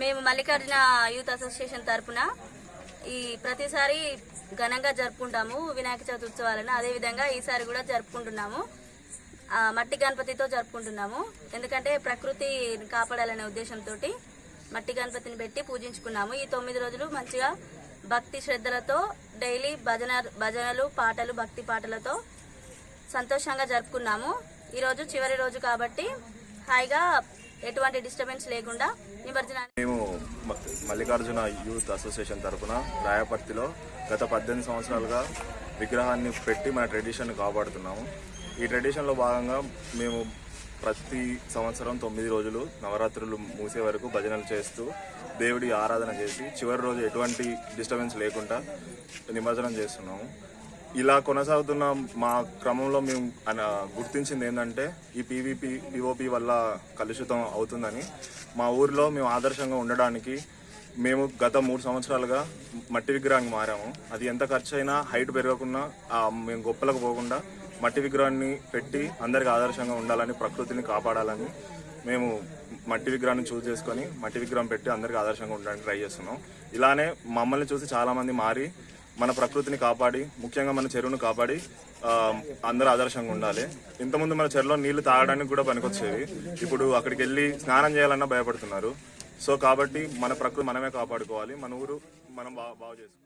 మేము Mallikarjuna youth association తరపున ఈ ప్రతిసారి ఘనంగా జరుపుకుంటాము వినాయక చవితి ఉత్సవాలను. అదేవిధంగా ఈసారి కూడా జరుపుకుంటున్నాము. మట్టి గణపతితో జరుపుకుంటున్నాము. ఎందుకంటే ప్రకృతి కాపాడాలనే ఉద్దేశంతో మట్టి గణపతిని పెట్టి పూజించుకున్నాము. ఈ తొమ్మిది రోజులు మంచిగా భక్తి శ్రద్ధలతో డైలీ భజన భజనలు పాటలు భక్తి పాటలతో సంతోషంగా జరుపుకున్నాము. ఈరోజు చివరి రోజు కాబట్టి హాయిగా ఎటువంటి డిస్టర్బెన్స్ లేకుండా నిమజ్జనాన్ని మేము మల్లికార్జున యూత్ అసోసియేషన్ తరఫున రాయపర్తిలో గత పద్దెనిమిది సంవత్సరాలుగా విగ్రహాన్ని పెట్టి మన ట్రెడిషన్ కాపాడుతున్నాము. ఈ ట్రెడిషన్లో భాగంగా మేము ప్రతి సంవత్సరం తొమ్మిది రోజులు నవరాత్రులు మూసే వరకు భజనలు చేస్తూ దేవుడి ఆరాధన చేసి చివరి రోజు ఎటువంటి డిస్టర్బెన్స్ లేకుండా నిమజ్జనం చేస్తున్నాము. ఇలా కొనసాగుతున్న. మా క్రమంలో మేము గుర్తించింది ఏంటంటే ఈ పీవీపీ పిఓపి వల్ల కలుషితం అవుతుందని. మా ఊరిలో మేము ఆదర్శంగా ఉండడానికి మేము గత మూడు సంవత్సరాలుగా మట్టి విగ్రహానికి మారాము. అది ఎంత ఖర్చు అయినా హైట్ పెరగకుండా మేము గొప్పలకు పోకుండా మట్టి విగ్రహాన్ని పెట్టి అందరికి ఆదర్శంగా ఉండాలని ప్రకృతిని కాపాడాలని మేము మట్టి విగ్రహాన్ని చూస్ చేసుకొని మట్టి విగ్రహం పెట్టి అందరికి ఆదర్శంగా ఉండడానికి ట్రై చేస్తున్నాం. ఇలానే మమ్మల్ని చూసి చాలామంది మారి మన ప్రకృతిని కాపాడి ముఖ్యంగా మన చెరువును కాపాడి అందరూ ఆదర్శంగా ఉండాలి. ఇంతకుముందు మన చెరువులో నీళ్ళు తాగడానికి కూడా పనికొచ్చేవి. ఇప్పుడు అక్కడికి వెళ్ళి స్నానం చేయాలన్నా భయపడుతున్నారు. సో కాబట్టి మన ప్రకృతి మనమే కాపాడుకోవాలి. మన ఊరు మనం బాగా బాగు చేసుకోవాలి